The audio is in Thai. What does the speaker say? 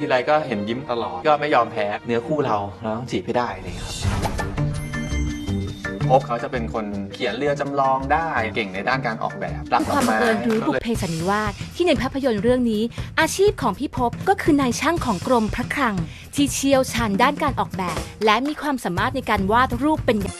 ทีไรก็เห็นยิ้มตลอด ก็ไม่ยอมแพ้ เนื้อคู่เราเราต้องจีบให้ได้เลยครับพบเขาจะเป็นคนเขียนเรือจำลองได้เก่งในด้านการออกแบบรักคอวามกบังไม้เอิญรู้บุพเลเพสันนิวาสที่ในภาพยนตร์เรื่องนี้ อาชีพของพี่พบก็คือนายช่างของกรมพระคลัง ที่เชี่ยวชาญด้านการออกแบบ และมีความสามารถในการวาดรูปเป็นอย่าง